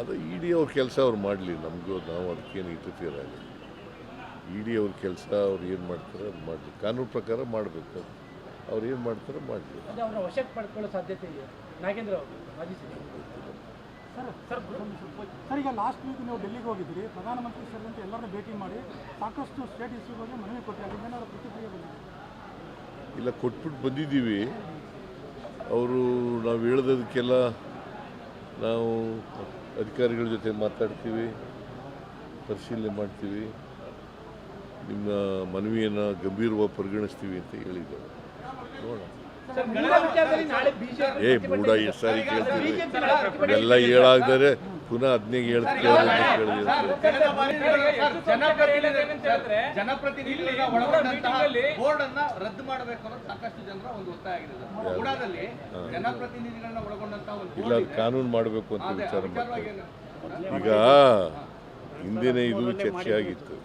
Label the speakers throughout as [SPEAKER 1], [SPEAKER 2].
[SPEAKER 1] ಅದು E D ಅವ್ರ ಕೆಲಸ ಅವ್ರು ಮಾಡಲಿ ನಮಗೂ ನಾವು ಅದಕ್ಕೇನು ಇಂಟರ್ಫಿಯರ್ ಆಗಲಿ ಇ ಡಿ ಅವ್ರ ಕೆಲಸ ಅವ್ರು ಏನು ಮಾಡ್ತಾರೆ ಅದು ಮಾಡಲಿ. ಕಾನೂನು ಪ್ರಕಾರ ಮಾಡಬೇಕು. ಅವ್ರು ಏನು ಮಾಡ್ತಾರೆ ಮಾಡಲಿ.
[SPEAKER 2] ಅದೇ ಅವರ ವಶಕ್ಕೆ ಪಡ್ಕೊಳ್ಳೋ ಸಾಧ್ಯತೆ ಇದೆ. ನಾಗೇಂದ್ರ ಅವರು ಮಾಜಿ
[SPEAKER 3] ಸರ್ ಈಗ ಲಾಸ್ಟ್ ವೀಕ್ ನೀವು ಡೆಲ್ಲಿಗೆ ಹೋಗಿದ್ದೀರಿ ಪ್ರಧಾನಮಂತ್ರಿ ಸೇರಿದಂತೆ ಎಲ್ಲರನ್ನೂ ಭೇಟಿ ಮಾಡಿ ಸಾಕಷ್ಟು ಸ್ಟೇಟ್ ಇಶ್ಯೂ ಬಗ್ಗೆ ಮನವಿ ಕೊಟ್ಟಿದ್ದಾರೆ ಪ್ರತಿಕ್ರಿಯೆ
[SPEAKER 1] ಇಲ್ಲ ಕೊಟ್ಬಿಟ್ಟು ಬಂದಿದ್ದೀವಿ. ಅವರು ನಾವು ಹೇಳೋದಕ್ಕೆಲ್ಲ ನಾವು ಅಧಿಕಾರಿಗಳ ಜೊತೆ ಮಾತಾಡ್ತೀವಿ ಪರಿಶೀಲನೆ ಮಾಡ್ತೀವಿ ನಿಮ್ಮ ಮನವಿಯನ್ನು ಗಂಭೀರವಾಗಿ ಪರಿಗಣಿಸ್ತೀವಿ ಅಂತ ಹೇಳಿದ್ದಾರೆ ನೋಡೋಣ. ಏ ಮೂಡ ಎಷ್ಟು ಸಾರಿ ಕೇಳ್ತೀವಿ. ಎಲ್ಲ ಹೇಳಾಗ್ದರೆ ಪುನಃ ಹದಿನೈದು ಹೇಳ್ತೀವಿ ಕೇಳಿದ್ರೆ
[SPEAKER 4] ಜನಪ್ರತಿನಿಧಿಗಳ ಒಳಗೊಂಡಂತಹ
[SPEAKER 5] ಬೋರ್ಡ್ ಅನ್ನ ರದ್ದು ಮಾಡಬೇಕು ಅನ್ನೋದು ಸಾಕಷ್ಟು ಜನರ ಒಂದು ಒತ್ತಾಯ ಆಗಿದೆ ಜನಪ್ರತಿನಿಧಿಗಳನ್ನ ಒಳಗೊಂಡಂತ ಒಂದು
[SPEAKER 1] ಇಲ್ಲ ಅದು ಕಾನೂನು ಮಾಡಬೇಕು ಅಂತ ವಿಚಾರ ಮಾಡ್ತಾರೆ ಈಗ ಹಿಂದಿನ ಇದು ಚರ್ಚೆ ಆಗಿತ್ತು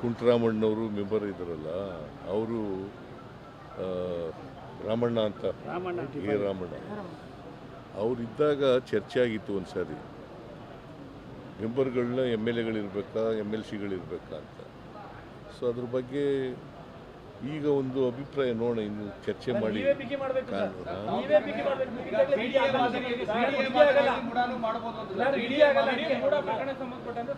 [SPEAKER 1] ಕುಂಟರಾಮಣ್ಣವರು ಮೆಂಬರ್ ಇದ್ರಲ್ಲ ಅವರು ರಾಮಣ್ಣ ಅಂತ ಎ ರಾಮಣ್ಣ. ಅವರಿದ್ದಾಗ ಚರ್ಚೆ ಆಗಿತ್ತು ಒಂದು ಸಾರಿ ಮೆಂಬರ್ಗಳನ್ನ ಎಂ ಎಲ್ ಎಗಳಿರ್ಬೇಕಾ ಎಂ ಎಲ್ ಸಿಗಳಿರ್ಬೇಕಾ ಅಂತ. ಸೊ ಅದ್ರ ಬಗ್ಗೆ ಈಗ ಒಂದು ಅಭಿಪ್ರಾಯ ನೋಡೋಣ ಇನ್ನು ಚರ್ಚೆ ಮಾಡಿ